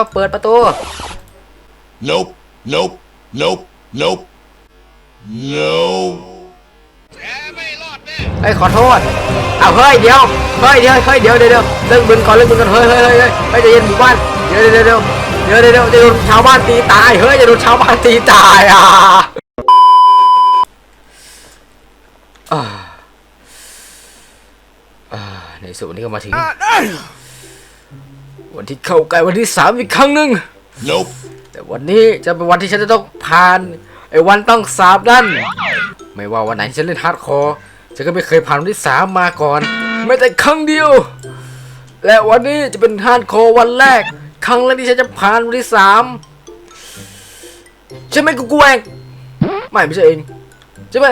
ก็เปิดประตู Nope, nope, nope, nope, nope. เฮ้ยขอโทษอ้าวเฮ้ยเดี๋ยวเฮ้ยเดี๋ยวเฮ้ยเดี๋ยวเดี๋ยวเดี๋ยวเลิกบึนก่อนเลิกบึนก่อนเฮ้ยเฮ้ยเฮ้ยเฮ้ยเฮ้ยใจเย็นหมู่บ้านเดี๋ยวเดี๋ยวเดี๋ยวเดี๋ยวเดี๋ยวเดี๋ยวจะโดนชาวบ้านตีตายเฮ้ยจะโดนชาวบ้านตีตายอะอ่าอ่าในสุดวันนี้ก็มาถึง วันที่เข้าใกล้วันที่สามอีกครั้งหนึ่ง Nope. แต่วันนี้จะเป็นวันที่ฉันจะต้องผ่านไอ้วันต้องสาบนั่น ไม่ว่าวันไหนที่ฉันเล่นฮาร์ดคอร์ฉันก็ไม่เคยผ่านวันที่สามมาก่อน ไม่แต่ครั้งเดียว และวันนี้จะเป็นฮาร์ดคอร์วันแรก ครั้งแรกที่ฉันจะผ่านวันที่สามใช่ไหมกูกูเองไม่ไม่ใช่เองใช่ไหม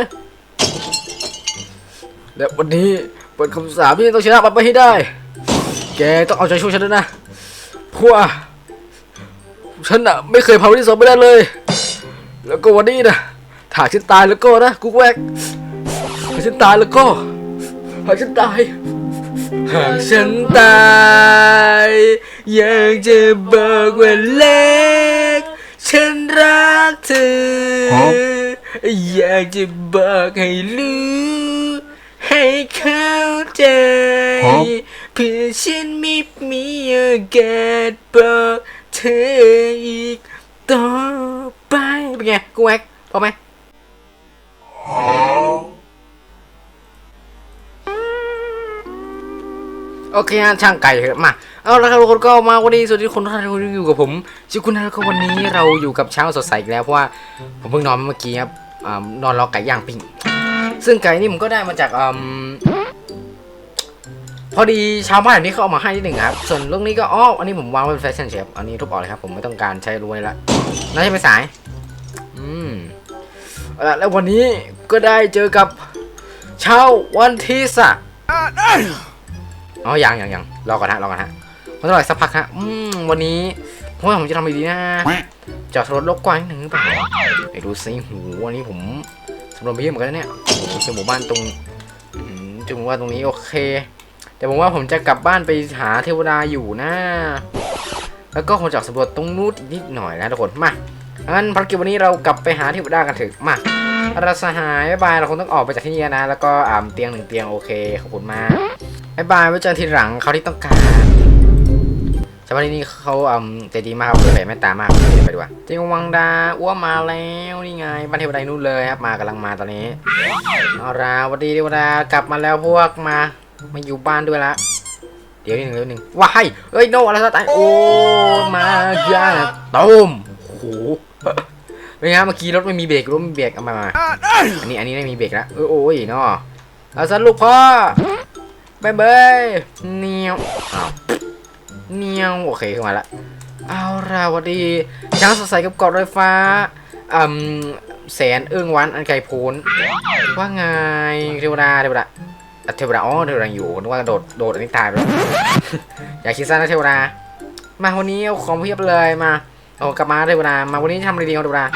และวันนี้เป็นคำสาปที่ฉันต้องชนะมันไปให้ได้ แกต้องเอาใจช่วยฉันด้วยนะเพราะ ว่าฉันอะไม่เคยผ่านวันที่สองไม่ได้เลย แล้วก็วันนี้นะถ้าฉันตายแล้วก็นะกูแวกถ้าฉันตายแล้วก็หากฉันตายหากฉันตายอยากจะบอกว่าเล็ก ฉันรักเธอ อยากจะบอกให้รู้ให้เข้าใจเพื่อฉันไม่มีโอกาสบอกเธออีกต่อไปเป็นไงกูแอกพอไหมโอเคฮะช่างไก่เถอะมา เอาละครับทุกคนก็มาวันนี้สวัสดีคนทุกท่านที่อยู่กับผมชื่อคุณนะแล้วก็วันนี้เราอยู่กับเช้าสดใสอีกแล้วเพราะว่าผมเพิ่งนอนเมื่อกี้ครับอนอนรอไก่ย่างปิ้งซึ่งไก่นี่ผมก็ได้มาจากอืม พอดีชาวบ้านที่เขาเอามาให้นิดหนึ่งครับ ส่วนเรื่องนี้ก็อ๋ออันนี้ผมวางไว้เป็นแฟชั่นเชฟอันนี้ทุบออกเลยครับ ผมไม่ต้องการใช้รวยละน่าจะไม่สาย อืมแล้ววันนี้ก็ได้เจอกับเช้าวันที่สะอ๋อยังยังยังรอก่อนฮะรอก่อนฮะมันต้องรออีกสักพักฮะอืมวันนี้ผมว่าผมจะทำอะไรดีนะจอดรถลกกว้างนิดหนึ่งหรือเปล่าไปดูซิหูวันนี้ผมสำรวจไปเยอะเหมือนกันนะเนี่ยโอ้โหเจอหมู่บ้านตรงอืมจุงว่าตรงนี้โอเค แต่ผมว่าผมจะกลับบ้านไปหาเทวดาอยู่นะ แล้วก็ผมจะสำรวจตรงนู้นอีกนิดหน่อยนะทุกคนมางั้นภารกิจวันนี้เรากลับไปหาเทวดากันเถอะมาเราสหายบ๊ายบายเราคงต้องออกไปจากที่นี่นะ แล้วก็อ่าเตียงหนึ่งเตียงโอเคขอบคุณมากบายบายไว้เจอทีหลังเขาที่ต้องการชาวบ้านที่นี่เขาอืมใจดีมากเลยแม่ตามากเดี๋ยไปดูว่าจิงวังดาอ้วมาแล้วนี่ไงบ้านเทวดานู่นเลยครับมากำลังมาตอนนี้เอาละสวัสดีเทวดากลับมาแล้วพวกมา มาอยู่บ้านด้วยละ เดี๋ยวนิดหนึ่งเดี๋ยวนิดหนึ่งว้ายเอ้ยโนอะไรสักตายโอ้มาจาต้มโอ้โหเป็นไงเมื่อกี้รถไม่มีเบรกรถไม่มีเบรกเอามามาอันนี้อันนี้ไม่มีเบรกแล้วเออโอ้ยเนาะเอาซะลูกพ่อบายบายเนียวอ้าวเนียวโอเคขึ้นมาละเอาละสวัสดีช้างสดใสกับเกาะรถไฟฟ้าอืมแสนเอื้องวันอันไกลโพ้นว่าไงเทวดาเทวดาอะ เทวดาอ๋อเทวดาอยู่นึกว่าโดดโดดอันนี้ตายไปแล้วอย่าคิดสั้นนะเทวดา มาวันนี้เอาของเพียบเลยมาเอากลับมาเทวดามาวันนี้ทำอะไรดีเอาเทวดา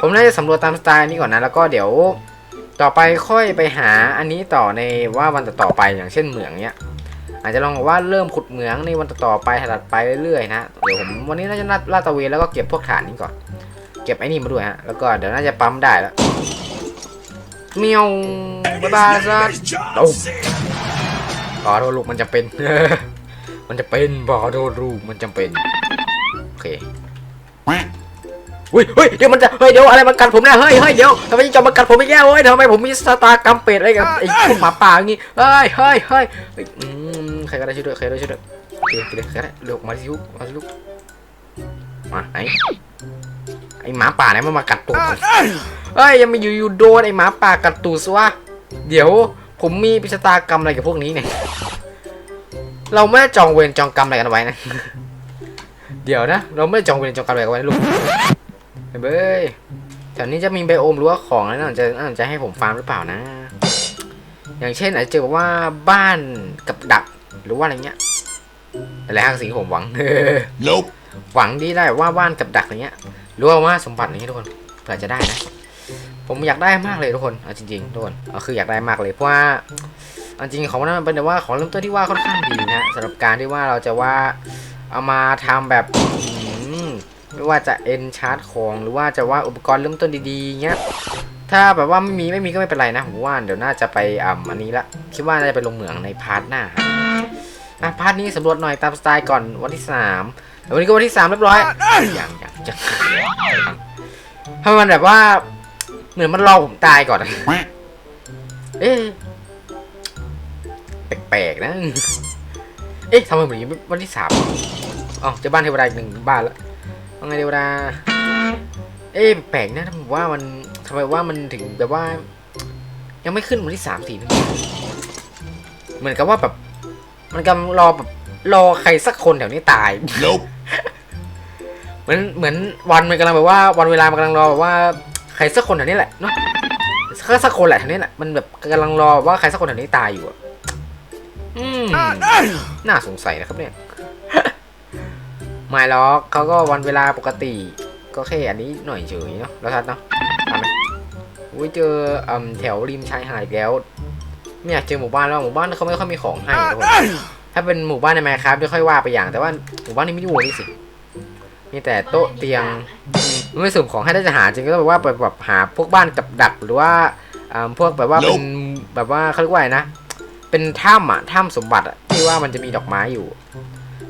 ผมน่าจะสำรวจตามสไตล์นี้ก่อนนะแล้วก็เดี๋ยวต่อไปค่อยไปหาอันนี้ต่อในว่าวันต่อๆไปอย่างเช่นเหมืองเนี้ยอาจจะลองบอกว่าเริ่มขุดเหมืองในวันต่อๆไปถัดไปเรื่อยๆนะเดี๋ยวผมวันนี้น่าจะลาดตะเวนแล้วก็เก็บพวกฐานนี้ก่อน เก็บไอ้นี่มาด้วยฮะแล้วก็เดี๋ยวน่าจะปั๊มได้แล้ว เมียวบ๊ายบายซัด job, Oh. Sam. ขอโทษลูกมันจะเป็น มันจะเป็นขอโทษลูกมันจำเป็น โอเคอุ้ยเฮ้ยเดี๋ยวมันจะ เฮ้ย เดี๋ยวอะไรมันกัดผมนี่ยเฮ้ยเฮ้ยเดี๋ยวทำไมจะมากัดผมอีกแล้วเฮ้ยทำไมผมมีสตากรรมเป็ดอะไรกับไอ้พวกหมาป่าอย่างงี้เฮ้ยเฮ้ยเฮ้ยอืมใครก็ได้ช่วยด้วย ใครก็ได้ช่วยด้วยโอเคโอเคใครก็ได้เร็วมาสิลูกมาสิลูก มาไหน ไอ้หมาป่าไหนมันมากัดตูดผมเฮ้ยยังไม่อยู่อยู่โดนไอ้หมาป่ากัดตูดซะวะเดี๋ยวผมมีปิชะตากรรมอะไรกับพวกนี้เนี่ย เราไม่ได้จองเวรจองกรรมอะไรกันไว้นะ เดี๋ยวนะ เราไม่ได้จองเวรจองกรรมอะไรกันไว้นะลูกเบ้ยแถวนี้จะมีไบโอมหรือว่าของอะไรน่าสนใจน่าสนใจให้ผมฟาร์มหรือเปล่านะ อย่างเช่นอาจจะเจอว่าบ้านกับดักหรือว่าอะไรเงี้ยอะไรฮะสิ่งที่ผมหวัง Nope. หวังดีได้ว่าบ้านกับดักอะไรเงี้ยหรือว่าว่าสมบัติอะไรเงี้ยทุกคนเผื่อจะได้นะ ผมอยากได้มากเลยทุกคนเอาจริงๆทุกคนเอาคืออยากได้มากเลยเพราะว่าเอาจริงของมันเป็นแต่ว่าของเริ่มต้นที่ว่าค่อนข้างดีนะสำหรับการที่ว่าเราจะว่าเอามาทำแบบอืมไม่ว่าจะเอ็นชาร์จของหรือว่าจะว่าอุปกรณ์เริ่มต้นดีๆเงี้ยถ้าแบบว่าไม่มีไม่มีก็ไม่เป็นไรนะผมว่าเดี๋ยวน่าจะไปอ่ำอันนี้ละคิดว่าน่าจะไปลงเหมืองในพาร์ทหน้าครับอะพาร์ทนี้สำรวจหน่อยตามสไตล์ก่อนวันที่สามแต่วันนี้ก็วันที่สามเรียบร้อยอย่างอย่างอย่างถ้ามันแบบว่า เหมือนมันรอผมตายก่อนอะเอ๊ะแปลกๆนะ เอ๊ะทำไมเหมือนวันที่สามอ๋อเจอบ้านเทวดาอีกหนึ่งบ้านแล้วว่าไงเทวดา เอ๊ะแปลกนะผมว่ามันทำไมว่ามันถึงแบบว่า ยังไม่ขึ้นวันที่สามสี่นะเหมือนกับว่าแบบ มันกำลังรอแบบรอใครสักคนแถวนี้ตาย Nope. เหมือนเหมือนวันมันกำลังแบบว่า วันเวลามันกำลังรอแบบว่า ใครสักคนแถวนี้แหละเนาะสักสักคนแหละแถวนี้แหละมันแบบกำลังรอว่าใครสักคนแถวนี้ตายอยู่อะอืมน่าสงสัยนะครับเนี่ยไม่หรอกเขาก็วันเวลาปกติ ก็แค่อันนี้หน่อยเฉยเนาะแล้วทัดเนาะทำไหมอุ้ยเจออืมแถวริมชายหาดอีกแล้ว ไม่อยากเจอหมู่บ้านแล้วหมู่บ้านเขาไม่ค่อยมีของให้ทุกคนถ้าเป็นหมู่บ้านในแมครับไม่ค่อยว่าไปอย่าง แต่ว่าหมู่บ้านนี้ไม่ได้วัวนี่สิมีแต่โต๊ะเตียงอืมมัน ไม่สุ่มของให้ได้จะหาจริงก็ต้องแบบว่าไปแบบหาพวกบ้านกับดักหรือว่าอ่าพวกแบบว่าเป็นแบบว่าเขาเรียกว่าอะไรนะ เป็นถ้ำอะถ้ำสมบัติอะที่ว่ามันจะมีดอกไม้อยู่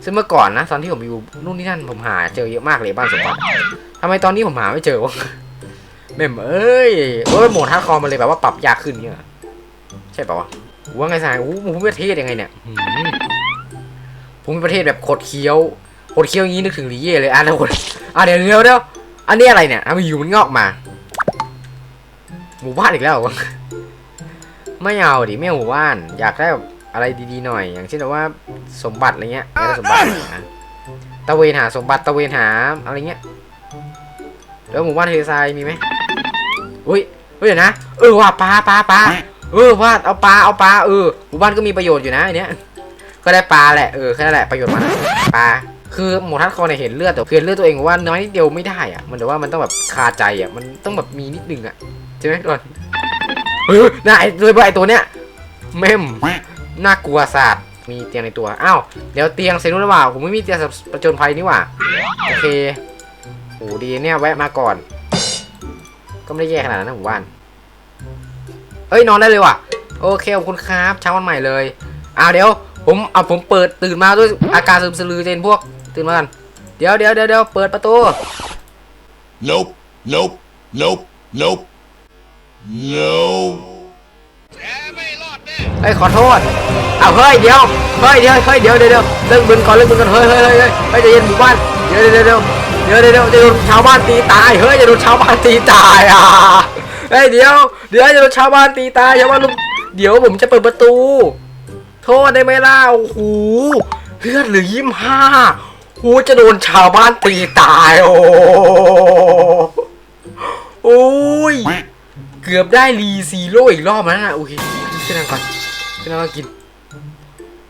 ซึ่งเมื่อก่อนนะตอนที่ผมอยู่นู่นนี่นั่นผมหาเจอเยอะมากเลยบ้านสมบัติทำไมตอนนี้ผมหาไม่เจอวะแม่มเอ้ยเอ้ยโหมดฮาร์ดคอร์มันเลยแบบว่าปรับยากขึ้นเนี่ยใช่ป่าวะว่าไงสายอู้หูภูมิประเทศยังไงเนี่ยหืมภูมิประเทศแบบโคตรเคี้ยวโคตรเคี้ยวอย่างนี้นึกถึงลีเย่เลยอะทุกคนอะเดี๋ยวเดี๋ยวเดี๋ยว อันนี้อะไรเนี่ยทำไมอยู่มันงอกมา หมู่บ้านอีกแล้ว ไม่เอาดิไม่เอาหมู่บ้าน อยากได้แบบอะไรดีๆหน่อย อย่างเช่นแบบว่าสมบัติอะไรเงี้ยอยากได้สมบัตินะตะเวนหาสมบัติตะเวนหาอะไรเงี้ยแล้วหมู่บ้านเทรายมีไหมอุ้ยเฮ้ยเดี๋ยนะเออว่าปลาปลาปลาเออว่าเอาปลาเอาปลาเออหมู่บ้านก็มีประโยชน์อยู่นะอันเนี้ยก็ได้ปลาแหละเออแค่นั้นแหละประโยชน์มันอะปลา คือหมูทัดคอเนี่ยเห็นเลือดแต่เห็นเลือดตัวเองว่าน้อยนิดเดียวไม่ได้อะมันแต่ว่ามันต้องแบบคาใจอะ มันต้องแบบมีนิดนึงอะใช่ไหมก่อนเฮ้ยน่าไอ้โดยเฉพาะไอตัวเนี้ยเมมน่ากลัวสัตว์มีเตียงในตัว อ้าว เดี๋ยวเตียงเซนุหรือเปล่าผมไม่มีเตียงสำประจนภัยนี่หว่า โอเคโหดีเนี่ยแวะมาก่อน ก็ไม่ได้แย่ขนาดนั้นนะหมู่บ้านเอ้ยนอนได้เลยว่ะ โอเคขอบคุณครับเช้าวันใหม่เลย อ้าวเดี๋ยว ผมเอาผมเปิดตื่นมาด้วยอาการซึมสลือเจนพวก ตื่นมากัน เดี๋ยวเดี๋ยวเดี๋ยวเดี๋ยวเปิดประตู Nope. Nope. Nope. Nope. Nope. เฮ้ยขอโทษเอาเฮ้ยเดี๋ยวเฮ้ยเดี๋ยวเฮ้ยเดี๋ยวเดี๋ยวเดี๋ยวเลิกบึนก่อนเลิกบึนก่อนเฮ้ยเฮ้ยเฮ้ยเฮ้ยเฮ้ยใจเย็นหมู่บ้านเดี๋ยวเดี๋ยวเดี๋ยวเดี๋ยวเดี๋ยวเดี๋ยวจะโดนชาวบ้านตีตายเฮ้ยจะโดนชาวบ้านตีตายอะเฮ้ยเดี๋ยวเดี๋ยวจะโดนชาวบ้านตีตายชาวบ้านลุกเดี๋ยวผมจะเปิดประตู โทษได้ไหมล่ะโอ้โหเลือดเหลือยี่สิบห้า โอ้จะโดนชาวบ้านตีตาย โอ้โอ้ย เกือบได้รีซีโร่อีกรอบแล้วนะโอเคขึ้นนั่งก่อนขึ้นนั่งกิน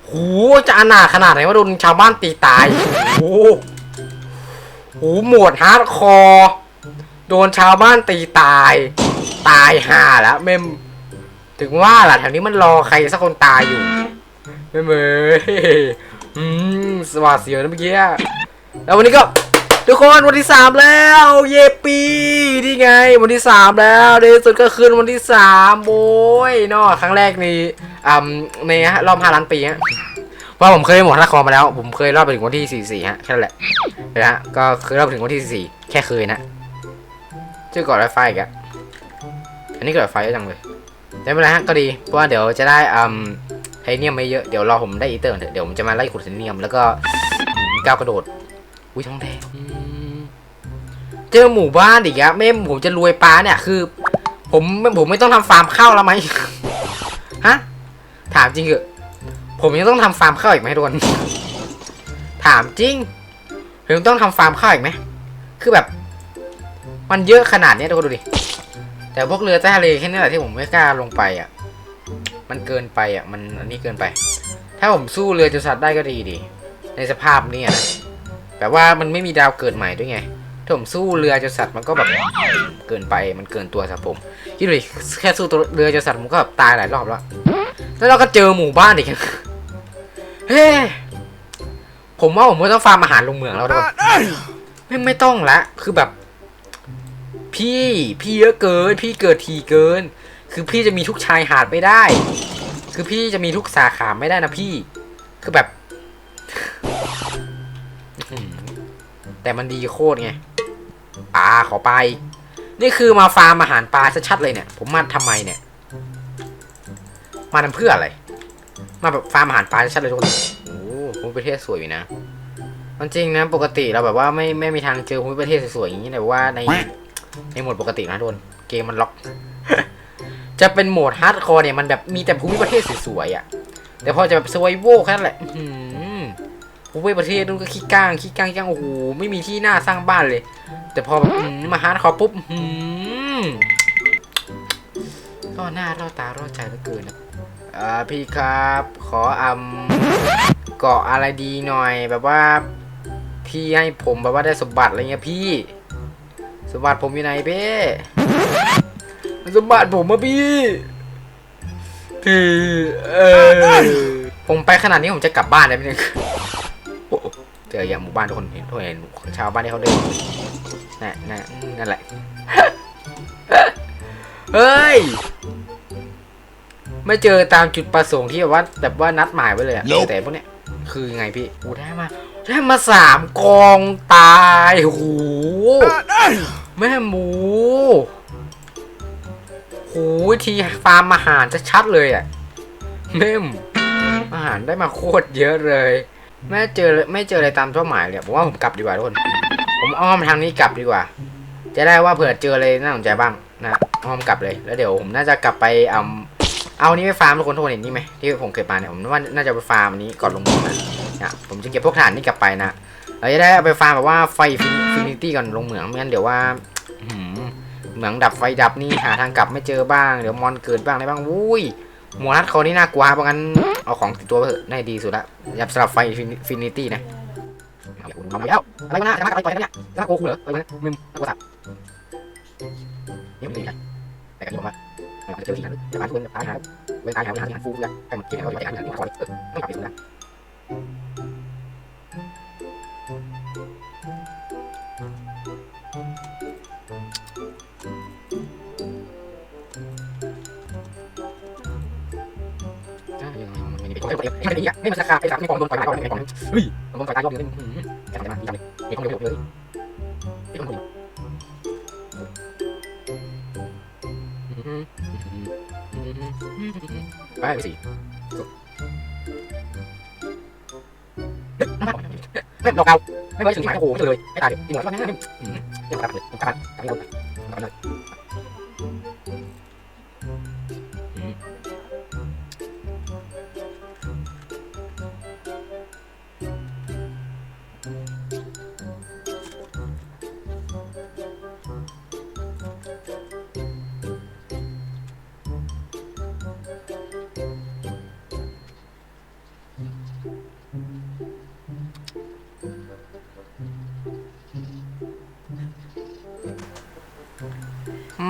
โหจะอนาขนาดไหนว่าโดนชาวบ้านตีตายโอ้โหหมวดฮาร์ดคอร์โดนชาวบ้านตีตาย ตายห่าแล้วเมมถึงว่าล่ะแถวนี้มันรอใครสักคนตายอยู่เมมเอ้ อืมสวัสดีนะเมื่อกี้แล้ววันนี้ก็ ทุกคนวันที่สามแล้ว เยปีนี่ไง วันที่สามแล้วในสุดก็ขึ้นวันที่สามโอ้ยเนอะครั้งแรกในอ่าในฮะรอบห้าล้านปีฮะเพราะผมเคยหมดละครมาแล้ว ผมเคยรอบไปถึงวันที่สี่สี่ฮะแค่นั้นแหละนะฮะก็เคยรอบถึงวันที่สี่แค่เคยนะชื่อก่อนไฟไฟอีกอะอันนี้ก่อนไฟก็จังเลยไม่เป็นไรฮะก็ดีเพราะว่าเดี๋ยวจะได้อืม ทเนียมไม่เยอะ เดี๋ยวรอผมได้อีเตอร์นเถอะเดี๋ยวผมจะมาไล่ขุดไทเนียม แล้วก็ก้าวกระโดด อุ้ยทองแดงเจอหมู่บ้านอีกอะแม่ผมจะรวยปลาเนี่ยคือ ผมผมไม่ต้องทำฟาร์มข้าวแล้วไหมฮะถามจริงเหอะผมยังต้องทำฟาร์มข้าวอีกไหมทุกคนถามจริงผมต้องทำฟาร์มข้าวอีกไหมคือแบบ มันเยอะขนาดนี้ทุกคนดูดิแต่พวกเรือใต้ทะเลแค่นี้แหละที่ผมไม่กล้าลงไปอะ มันเกินไปอะมันอันนี้เกินไป ถ้าผมสู้เรือจนสัตว์ได้ก็ดีดี ในสภาพเนี้นะแบบว่ามันไม่มีดาวเกิดใหม่ด้วยไงถ้าผมสู้เรือจนสัตว์มันก็แบบเกินไปมันเกินตัวสับผมคิดดูดิแค่สู้ตัวเรือจนสัตว์ผมก็แบบตายหลายรอบแล้ว แล้วเราก็เจอหมู่บ้านอีกเฮ้ผมว่าผมต้องฟาร์มอาหารลงเหมืองแล้วทุกคนไม่ไม่ต้องละ คือแบบ พี่พี่เยอะเกิน พี่เกิดทีเกิน คือพี่จะมีทุกชายหาดไม่ได้ คือพี่จะมีทุกสาขาไม่ได้นะพี่ คือแบบ แต่มันดีโคตรไงปลาขอไป นี่คือมาฟาร์มอาหารปลาชัดๆเลยเนี่ย ผมมาทำไมเนี่ย มาทำเพื่ออะไร มาแบบฟาร์มอาหารปลาชัดๆเลยทุกคนโอ้โหภูมิประเทศสวยอยู่นะมันจริงนะ ปกติเราแบบว่าไม่ไม่มีทางเจอภูมิประเทศสวยๆอย่างนี้แต่ว่าในในหมดปกตินะทุกคนเกมมันล็อก จะเป็นโหมดฮาร์ดคอร์เนี่ยมันแบบมีแต่ภูมิประเทศสวยๆอะ แต่พอจะแบบสวายโวแค่นั้นแหละภูมิประเทศนู้นก็ขี้ก้างขี้ก้างขี้งโอ้โหไม่มีที่หน้าสร้างบ้านเลย แต่พอแบบมาฮาร์ดคอร์ปุ๊บอื้อหือก็หน้ารอดตารอดใจเหลือเกินนะอ่าพี่ครับ ขออำเกาะอะไรดีหน่อย แบบว่า พี่ให้ผมแบบว่าได้สมบัติอะไรเงี้ยพี่ สมบัติผมอยู่ไหนเป้ สมบัติผมมาพี่พี่เออผมไปขนาดนี้ผมจะกลับบ้านได้ไหมเนี่ยโอ้โหเจออย่างหมู่บ้านทุกคนเห็นทุกคนเห็นชาวบ้านที่เขาเดินนั่นนั่นนั่นแหละเฮ้ยไม่เจอตามจุดประสงค์ที่แบบว่าแบบว่านัดหมายไว้เลยอะ Nope แต่พวกเนี้ยคือยังไงพี่อูได้มาได้มาสามกองตายโอ้โหแม่หมูโห ทีฟาร์มอาหารจะชัดเลยอะแม่มอาหารได้มาโคตรเยอะเลยแม่เจอไม่เจออะไรตามเป้าหมายเลยผมว่าผมกลับดีกว่าทุกคน ผมอ้อมทางนี้กลับดีกว่า จะได้ว่าเผื่อเจออะไรน่าสนใจบ้างนะอ้อมกลับเลยแล้วเดี๋ยวผมน่าจะกลับไปเอาเอาอันนี้ไปฟาร์มทุกคนทุกคนเห็นนี่ไหมที่ผมเก็บมาเนี่ยผมว่าน่าจะไปฟาร์มอันนี้ก่อนลงมือนะเนี่ยผมจะเก็บพวกฐานนี่กลับไปนะเราจะได้เอาไปฟาร์มแบบว่าไฟฟินิตี้ก่อนลงเหมืองไม่งั้นเดี๋ยวว่า เหมืองดับไฟดับนี่หาทางกลับไม่เจอบ้าง เดี๋ยวมอนเกิดบ้างอะไรบ้างอุ้ยหมวนัดเขานี่น่ากลัวเพราะงั้นเอาของติดตัวไปเถอะน่าดีสุดละยับสำหรับไฟฟินิตี้นะทำไปแล้วอะไรวะน่าจะมาอะไรต่อยกันเนี่ยจะมาโกกูเหรออะไรวะเนี่ยมึงน่ากลัวสัตว์นี่มันดีนะแต่กันยอมว่าเราจะเจอที่ไหนจะมาทุกคนตายหาเว้นตายหาหาที่หันฟูกันให้มันกินเขาจะไปหาที่หันฟูเออต้องกลับไปดูนะ ไม่ได้ไม่มันราคาไอ้สามไม่กองโดนปล่อยหลายกองไอ้กองเฮ้ยโดนปล่อยตายรอบนึงแกจะไรมาดีจังเลยไอ้กองเดียวเลยไอ้กองเดียวไปไปสิไม่ดอกเกาไม่ไว้ถึงหมายโอ้โหไม่เลยไม่ตายเดี๋ยวตีหมดแล้วนะเดี๋ยวกลับเลยกลับกลับไม่โดนกลับเลย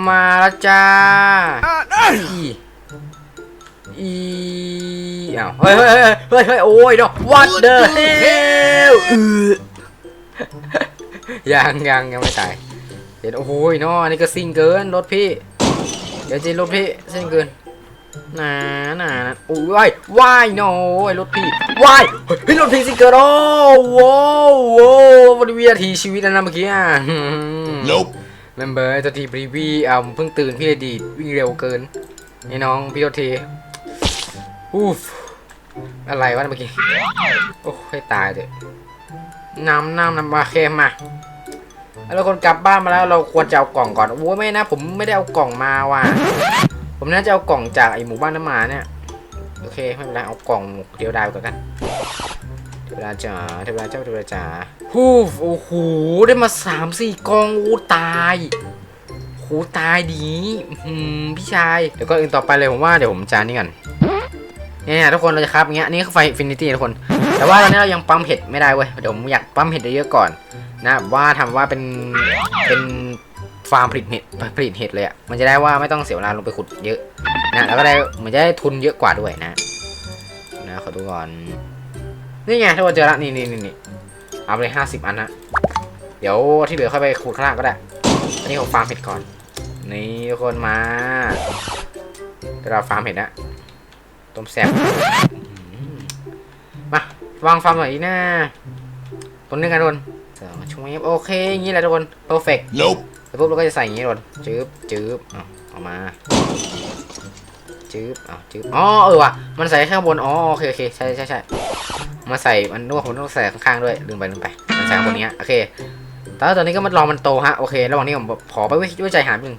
มาแล้วจ้าอีอีอ้าวเฮ้ยเฮ้ยเฮ้ยเฮ้ยโอ้ยเนาะ what the hell ยังยังยังไม่ตายเห็นโอ้โหนาะอันนี้ก็ซิ่งเกินรถพี่ เดี๋ยวจริรถพี่ซิ่งเกินนานาโอ้ยว้ายว้ายโน้ยรถพี่ว้ายเฮ้ยรถพี่ซิ่งเกินโอ้โว้โว้วันวินาทีชีวิตนนะเมื่อกี้อะ Nope. เมมเบอร์ตัวทีบรีวีอ่าเพิ่งตื่นพี่เลยดีดวิ่งเร็วเกินไอ้น้องพี่โทษทีอูฟอะไรวะเมื่อกี้โอ้ให้ตายเถอะน้ำน้ำน้ำมาเค็มมาแล้วคนกลับบ้านมาแล้วเราควรจะเอากล่องก่อนโอ้ยไม่นะ ผมไม่ได้เอากล่องมาว่ะผมน่าจะเอากล่องจากไอหมู่บ้านน้ำหมาเนี่ยโอเคไม่เป็นไรเอากล่องเดียวดายก่อนกันเทวดาจ๋าเทวดาเจ้าเทวดาจ๋า ฮูฟโอ้โห ได้มาสามสี่กองโอ้ตายโหตายดีอื้อหืมพี่ชาย เดี๋ยวก็อื่นต่อไปเลยผมว่าเดี๋ยวผมจานนี่กันเนี่ยทุกคนเราจะครับอย่างเงี้ยอันนี่คือไฟฟินิตี้ทุกคน แต่ว่าตอนนี้เรายังปั๊มเห็ดไม่ได้เว้ยเดี๋ยวผมอยากปั๊มเห็ดเยอะๆก่อนนะว่าทำว่าเป็นเป็นฟาร์มผลิตเห็ดผลิตเห็ดเลยอะ่ะมันจะได้ว่าไม่ต้องเสียเวลาลงไปขุดเยอะนะแล้วก็ได้เหมือนจะได้ทุนเยอะกว่าด้วยนะนะขอดูก่อนนี่ไงทุกคนเจอละนี่นี่นี่ เอาไปเลยห้าสิบอันนะเดี๋ยวที่เหลือค่อยไปขูดข้างล่างก็ได้ อันนี้ผมฟาร์มเห็ดก่อน นี่ทุกคนมาเดี๋ยวเราฟาร์มเห็ดนะต้มแซ่บอืมมาวางฟาร์มหน่อยอีกนะต้นนึงกันทุกคนสองช่วยโอเคอย่างนี้แหละทุกคน perfect Nope. แล้วปุ๊บเราก็จะใส่อย่างนี้ทุกคนจืบจืบเอาเอามา จืบเอาจืบอ๋อเออว่ะมันใส่ข้างบนอ๋อโอเคโอเคใช่ใช่ใช่มาใส่มันนึกว่าผมต้องใส่ข้างๆด้วยลืมไปลืมไปมันใส่ข้างบนนี้โอเคแต่ตอนนี้ก็มันรอมันโตฮะโอเคระหว่างนี้ผมขอไปวิจัยหาหนึ่ง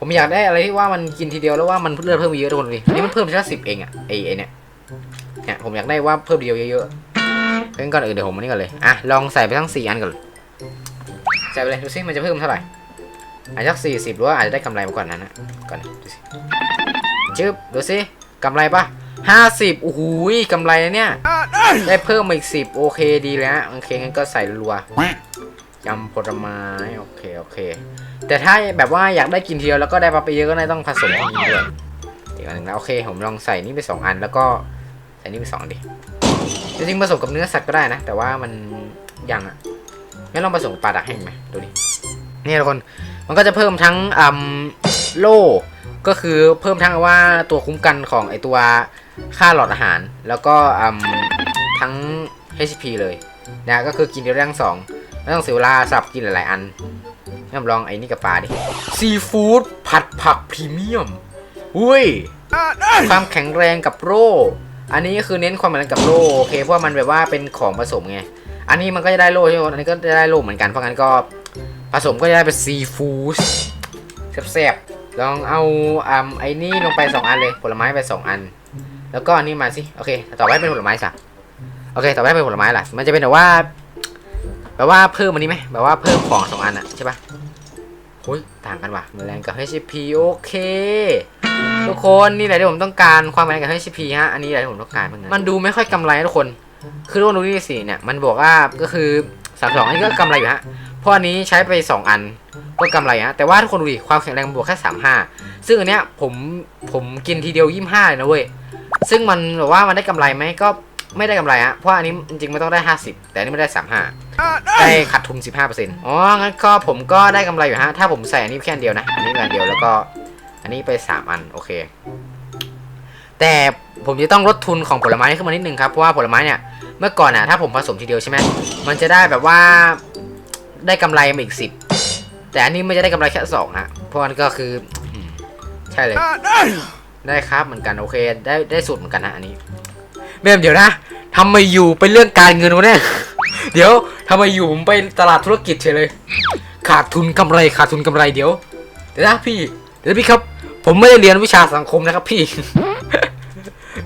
ผมอยากได้อะไรที่ว่ามันกินทีเดียวแล้วว่ามันเลือดเพิ่มเยอะทุกคนดิอันนี้มันเพิ่มแค่สิบเองอะไอไอเนี่ยเนี่ยผมอยากได้ว่าเพิ่มเดียวเยอะๆเพิ่งก่อนอื่นเดี๋ยวผมอันนี้ก่อนเลยอะลองใส่ไปทั้งสี่อันก่อนใส่ไปเลยดูซิมันจะเพิ่มเท่าไหร่อาจจะสี่สิบหรือว่าอาจจะได้กำไรมากกว่านั้นนะก่อนดูสิ จึ๊บดูซิกำไรปะห้าสิบโอ้โหกำไรนะเนี่ย ได้เพิ่มมาอีกสิบโอเคดีแล้วโอเคงั้นก็ใส่รัวยำผลไม้โอเคโอเค แต่ถ้าแบบว่าอยากได้กินทีเดียวแล้วก็ได้ปลาไปเยอะก็ได้ต้องผสมอย่างนี้ด้วยอีกอันหนึ่งนะโอเคผมลองใส่นี่ไปสองอันแล้วก็ใส่นี่ไปสองอันดิจริงๆผสมกับเนื้อสัตว์ก็ได้นะ แต่ว่ามันยังอะงั้นลองผสมกับปลาดักแห้งไหมดูดินี่ทุกคนมันก็จะเพิ่มทั้งอืมโล่ ก็คือเพิ่มทั้งว่าตัวคุ้มกันของไอตัวค่าหลอดอาหาร แล้วก็อืมทั้ง HP เลยนะก็คือกินเดียวได้ทั้งสองไม่ต้องเสียเวลาสับกินหลายๆอันงั้นลองไอ้นี่กับปลาดิซีฟู้ดผัดผักพรีเมียมอุ้ยความแข็งแรงกับโร่อันนี้ก็คือเน้นความแข็งแรงกับโร่โอเคเพราะว่ามันแบบว่าเป็นของผสมไงอันนี้มันก็จะได้โล่ใช่ไหมอันนี้ก็จะได้โล่เหมือนกันเพราะงั้นก็ผสมก็จะได้เป็นซีฟู้ดแซ่บๆ ลองเอาอ่าไอ้นี่ลงไปสองอันเลย ผลไม้ไปสองอัน แล้วก็อันนี้มาสิ โอเค ต่อไปเป็นผลไม้สักโอเค ต่อไปเป็นผลไม้ล่ะ มันจะเป็นแบบว่า แบบว่าเพิ่มอันนี้ไหมแบบว่าเพิ่มของสองอันอะใช่ปะโอ้ยต่างกันว่ะแมลงกับ HP โอเค ทุกคนนี่แหละที่ผมต้องการความแมลงกับ HP ฮะ อันนี้แหละที่ผมต้องการเหมือนมันดูไม่ค่อยกำไรทุกคน คือทุกคนดูนี่สิเนี่ย มันบอกว่าก็คือสามสองอันนี้ก็กำไรอยู่ฮะ เพราะอันนี้ใช้ไปสองอันก็กำไรฮะแต่ว่าทุกคนดูดิความแข็งแรงบวกแค่สามห้าซึ่งอันเนี้ยผมผมกินทีเดียวยี่ห้าเลยนะเว้ยซึ่งมันแบบว่ามันได้กำไรไหมก็ไม่ได้กำไรฮะเพราะอันนี้จริงๆมันต้องได้ 50 แต่อันนี้ไม่ได้ 35 ได้ขาดทุน 15%อ๋องั้นก็ผมก็ได้กำไรอยู่ฮะถ้าผมใส่อันนี้แค่อันเดียวนะ อันนี้อันเดียวแล้วก็อันนี้ไป 3 อันโอเค แต่ผมจะต้องลดทุนของผลไม้ขึ้นมานิดนึงครับเพราะว่าผลไม้เนี่ยเมื่อก่อนอะถ้าผมผสมทีเดียวใช่ไหมมันจะได้แบบว่า ได้กำไรมาอีก10แต่อันนี้ไม่จะได้กำไรแค่สองฮะเพราะมันก็คือ ใช่เลย ได้ครับเหมือนกันโอเค ได้ได้สูตรเหมือนกันนะอันนี้เมมเดี๋ยวนะทำไมอยู่เป็นเรื่องการเงินวะเนี่ยเดี๋ยวทำไมอยู่ผมไปตลาดธุรกิจเฉยเลย ขาดทุนกำไรขาดทุนกำไรเดี๋ยวเดี๋ยวนะพี่เดี๋ยวพี่ครับ ผมไม่ได้เรียนวิชาสังคมนะครับพี่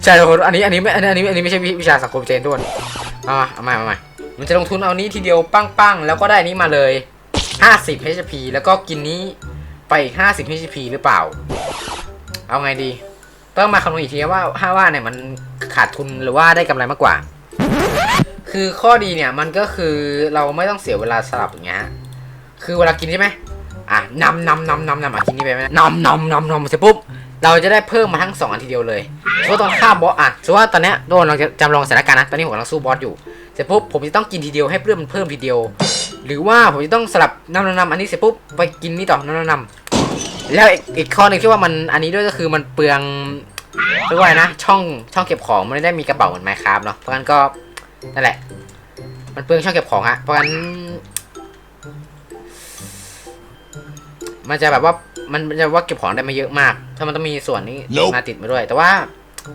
ใช่คนอันนี้อันนี้ไม่อันนี้อันนี้ไม่ใช่วิชาสังคมเจนทุกคนเอามาเอามาเอามา มันจะลงทุนเอานี้ทีเดียวปั้งๆ แล้วก็ได้อนี้มาเลย 50 HP แล้วก็กินนี้ไปอีก50 HP หรือเปล่า เอาไงดี ต้องมาคำนวณอีกทีว่าถ้าว่าเนี่ยมันขาดทุนหรือว่าได้กำไรมากกว่า คือข้อดีเนี่ยมันก็คือเราไม่ต้องเสียเวลาสลับอย่างเงี้ยฮะคือเวลากินใช่ไหมอะนำนำนำนำนำอะกินนี่ไปไหมนำนำนำนำเสร็จปุ๊บ เราจะได้เพิ่มมาทั้งสองอันทีเดียวเลยสมมติตอนฆ่าบอสอะสมมติว่าตอนเนี้ยโดนเราจะจำลองสถานการณ์นะตอนนี้ผมกำลังสู้บอสอยู่เสร็จปุ๊บผมจะต้องกินทีเดียวให้เพิ่มมันเพิ่มทีเดียว หรือว่าผมจะต้องสลับนำนำนำอันนี้เสร็จปุ๊บไปกินนี่ต่อนำนำนำแล้วอีกข้อหนึ่งที่ว่ามันอันนี้ด้วยก็คือมันเปลืองเรียกว่าอะไรนะช่องช่องเก็บของมันไม่ได้มีกระเป๋าเหมือนไมค์ครับเนาะเพราะงั้นก็นั่นแหละ มันเปลืองช่องเก็บของฮะเพราะงั้น มันจะแบบว่ามันมันจะว่าเก็บของได้ไม่เยอะมาก ถ้ามันต้องมีส่วนนี้ Nope มาติดมาด้วย แต่ว่า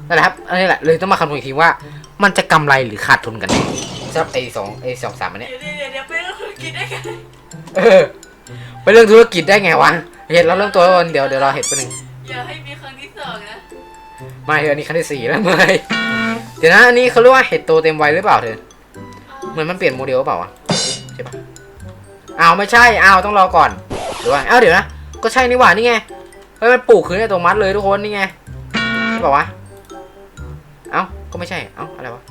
นั่นแหละครับอันนี้แหละเลยต้องมาคำนวณอีกทีว่า มันจะกำไรหรือขาดทุนกันแน่สำหรับไอ้สองไอ้สองสามอันเนี้ยเดี๋ยวเดี๋ยวเดี๋ยวไปเรื่องธุรกิจได้ไงเออไปเรื่องธุรกิจได้ไงวะเห็นเราเริ่มตัวก่อนเดี๋ยวเดี๋ยวเราเห็นไปหนึ่งอย่าให้มีครั้งที่สองนะไม่เธออันนี้ครั้งที่สี่แล้วไม่เดี๋ยวนะอันนี้เขาเรียกว่าเห็ดโตเต็มวัยหรือเปล่าเธอเหมือนมันเปลี่ยนโมเดลหรือเปล่าวะใช่ปะอ้าวไม่ใช่อ้าวต้องรอก่อนห รือว่าอ้าวเดี๋ยวนะ ก็ใช่นี่หว่านี่ไง เฮ้ยมันปลูกคือในตรงมัดเลยทุกคนนี่ไงใช่ปะวะ เอ้า ก็ไม่ใช่ เอ้าอะไรวะ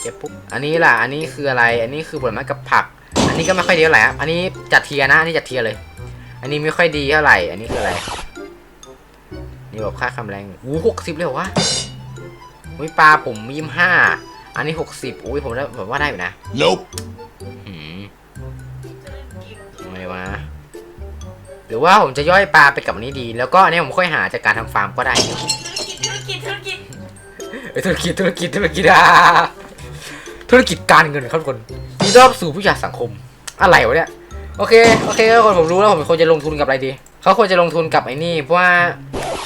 เก็บปุ๊บ อันนี้ล่ะ อันนี้คืออะไร อันนี้คือผลไม้กับผัก อันนี้ก็ไม่ค่อยดีเท่าไหร่ครับอันนี้จัดเทียร์นะ อันนี้จัดเทียร์เลย อันนี้ไม่ค่อยดีเท่าไหร่ อันนี้คืออะไร นี่บอกค่าคำแรงโอ้หกสิบเลยเหรอวะวิปลาผมยี่ห้าอันนี้หกสิบอุ้ยผมได้ผมว่าได้อยู่นะ Nope. หืมจะเล่นกินทำไมวะ หรือว่าผมจะย่อยปลาไปกับอันนี้ดี แล้วก็อันนี้ผมค่อยหาจากการทำฟาร์มก็ได้ธุรกิจธุรกิจเอ้ยธุรกิจธุรกิจธุรกิจอะธุรกิจการเงินครับทุกคนมีรอบสู่ผู้ใหญ่สังคม อะไรวะเนี่ย โอเค โอเคทุกคนผมรู้แล้วผมควรจะลงทุนกับอะไรดี เขาควรจะลงทุนกับไอ้นี่ เพราะว่า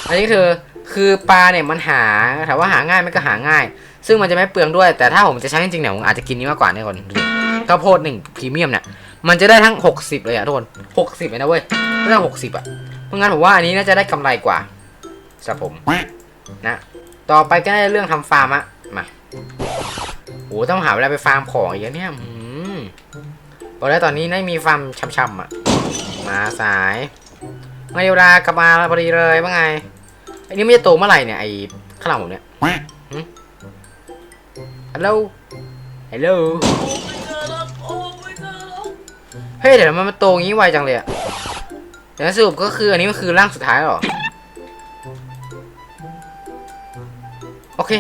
อันนี้คือคือปลาเนี่ยมันหาถามว่าหาง่ายไหมันก็หาง่าย ซึ่งมันจะไม่เปลืองด้วย แต่ถ้าผมจะใช้จริงๆเนี่ยผมอาจจะกินนี้มากกว่าเนี่ยก่อนดูดิข้าวโพดหนึ่งพรีเมียมเนี่ย มันจะได้ทั้ง 60 เลยอะทุกคน 60เลยนะเว้ยไม่ต้อง60อะเพราะงั้นผมว่าอันนี้น่าจะได้กำไรกว่าสำหรับผมนะ ต่อไปก็ได้เรื่องทำฟาร์มอะมาโอ้ต้องหาเวลาไปฟาร์มของอีกแล้วเนี่ยอืมบอกแล้วตอนนี้ได้มีฟาร์มช่ำๆอะมาสายมาเวลากลับมาพอดีเลยว่าไงไอ้นี่ไม่จะโตเมื่อไหร่เนี่ยไอ้ข้างหลังผมเนี่ยฮัลโหลฮัลโหล เฮ้ยเดี๋ยวมันมาโตงี้ไวจังเลยอะแต่สรุปก็คืออันนี้มันคือร่างสุดท้ายเหรอ โอเค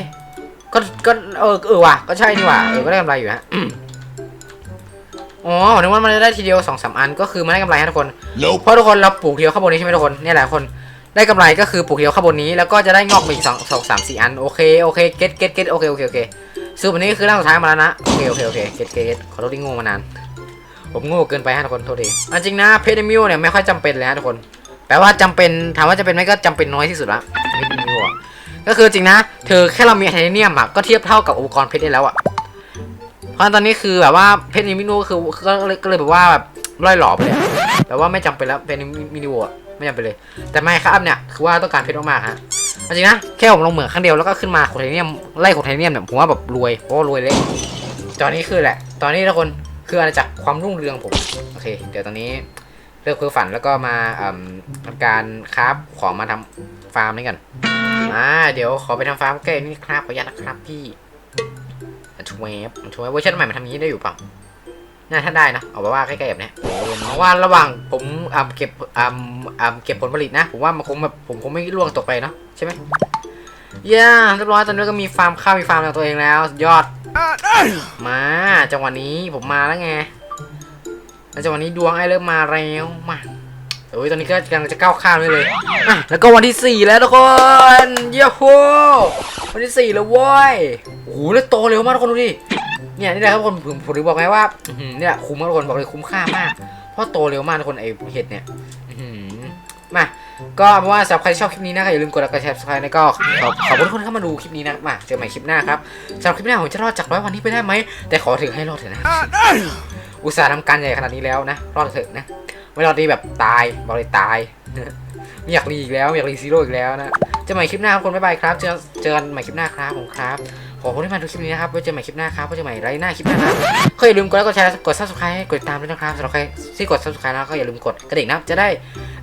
ก็ ก็เออเออว่ะ ก็ใช่นี่ว่ะ เออ ก็ได้กำไรอยู่ฮะอืมอ๋อนึกว่ามันจะได้ทีเดียวสองสามอัน ก็คือมันได้กำไรฮะทุกคน Nope. เพราะทุกคนเราปลูกทีเดียวข้างบนนี้ใช่ไหมทุกคนเนี่ยแหละคน ได้กำไรก็คือปลูกทีเดียวข้างบนนี้ แล้วก็จะได้งอกมาอีกสองสองสามสี่อัน โอเค โอเค เก็ตเก็ตเก็ตโอเค โอเค โอเคสรุปอันนี้คือร่างสุดท้ายมาแล้วนะ โอเค โอเค โอเค เก็ตเก็ตเก็ตขอโทษที่โง่มานาน ผมโง่เกินไปฮะทุกคนโทษทีอันจริงนะเพชรมิวเนี่ยไม่ค่อยจำเป็นเลยฮะทุกคน แปลว่าจำเป็นถามว่าจะเป็นไหมก็จำเป็นน้อยที่สุดละเพชรมิวอะก็คือจริงนะเธอแค่เรามีไทเทเนียมอะก็เทียบเท่ากับอุปกรณ์เพชรได้แล้วอะเพราะฉะนั้นตอนนี้คือแบบว่าเพชรมิวก็คือก็เลยแบบว่าแบบร่อยหล่อไปเลยแบบว่าไม่จำเป็นแล้วเพชรมิวอะไม่จำเป็นเลย แต่ไม่ครับเนี่ยคือว่าต้องการเพชรมากๆฮะจริงนะแค่ผมลงเหมืองครั้งเดียวแล้วก็ขึ้นมาโคไทเนียมไล่โคไทเนียมเนี่ยผมว่าแบบรวยเพราะว่ารวยเลยตอนนี้คือแหละ ตอนนี้ทุกคน คืออาณาจักรความรุ่งเรืองผม โอเค เดี๋ยวตอนนี้เลิกเพ้อฝันแล้วก็มาทำการคราฟของมาทำฟาร์มนี่กันอ่าเดี๋ยวขอไปทำฟาร์มใกล้นี่ครับขออนุญาตนะครับพี่ทเวฟทเวฟเวอร์ชันใหม่มันทำอย่างนี้ได้อยู่เปล่าน่าถ้าได้นะเอาไปว่าใกล้ๆแบบนี้เพราะว่าระหว่างผมอ่าเก็บอ่าอ่าเก็บผลผลิตนะ ผมว่ามันคงแบบผมคงไม่ร่วงตกไปเนาะใช่ไหมเย้เรียบร้อยตอนนี้ก็มีฟาร์มข้าวมีฟาร์มของตัวเองแล้วยอด มาจังหวะนี้ผมมาแล้วไงแล้วจังหวะนี้ดวงไอ้เริ่มมาแล้วมาโอ้ยตอนนี้ก็กำลังจะก้าวข้ามเลยเลยอะแล้วก็วันที่สี่แล้วทุกคนเย้โหวันที่สี่แล้วเว้ยโอ้โหแล้วโตเร็วมากทุกคนดูดิเนี่ยนี่แหละครับทุกคนผมผมถึงบอกไงว่าอื้อหือเนี่ยคุ้มมากทุกคนบอกเลยคุ้มค่ามากเพราะโตเร็วมากทุกคนไอ้เห็ดเนี่ยมา ก็เอาเป็นว่าสำหรับใครที่ชอบคลิปนี้นะก็อย่าลืมกดไลค์กดแชร์สไครต์แล้วก็ขอบขอบคุณทุกคนที่เข้ามาดูคลิปนี้นะมาเจอกันใหม่คลิปหน้าครับสำหรับคลิปหน้าผมจะรอดจากร้อยวันนี้ไปได้ไหมแต่ขอถึงให้รอดเถอะนะ อุตส่าห์ทำการใหญ่ขนาดนี้แล้วนะ รอดเถอะนะ ไม่รอดดีแบบตายบอกเลยตาย ไม่อยากรีอีกแล้วไม่อยากรีซีโร่อีกแล้วนะเจอกันใหม่คลิปหน้าครับคนบ๊ายบายครับเจอเจอกันใหม่คลิปหน้าครับผมครับ ขอบคุณที่มาดูคลิปนี้นะครับไว้เจอกันใหม่คลิปหน้าครับไว้เจอกันใหม่ไรหน้าคลิปหน้านะก็อย่าลืมกดไลค์กดแชร์กด subscribe กดติดตามด้วยนะครับสำหรับใครที่กด subscribe แล้วก็อย่าลืมกดกระดิ่งนะครับจะได้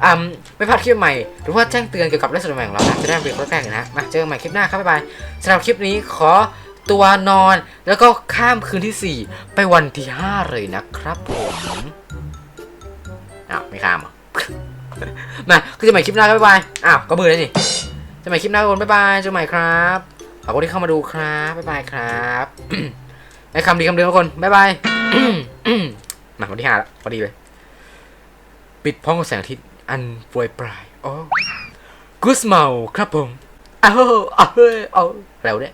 อ่าไม่พลาดคลิปใหม่หรือว่าแจ้งเตือนเกี่ยวกับเรื่องสดใหม่ของเรานะจะได้ไม่เป็นคนแรกเลยนะมาเจอกันใหม่คลิปหน้าครับบ๊ายบายสำหรับคลิปนี้ขอตัวนอน แล้วก็ข้ามคืนที่ 4 ไปวันที่ 5 เลยนะครับผมอ้าวไม่ข้ามอะมาคือจะใหม่คลิปหน้าครับบ๊ายบายอ้าวก็มือแล้วนี่จะใหม่คลิปหน้าคนบ๊ายบายจอกันใหม่ครับ อบคุณที่เข้ามาดูครับ บ๊ายบายครับไอ้คำดีคำเดิมทุกคน บ๊ายบายมาวันที่ห้าแล้วพอดีเลย ปิดพ้องกับแสงอาทิตย์อันปวยปลาย โอ้กุสเมาครับผม เอาเอาเอาแล้วเนี่ย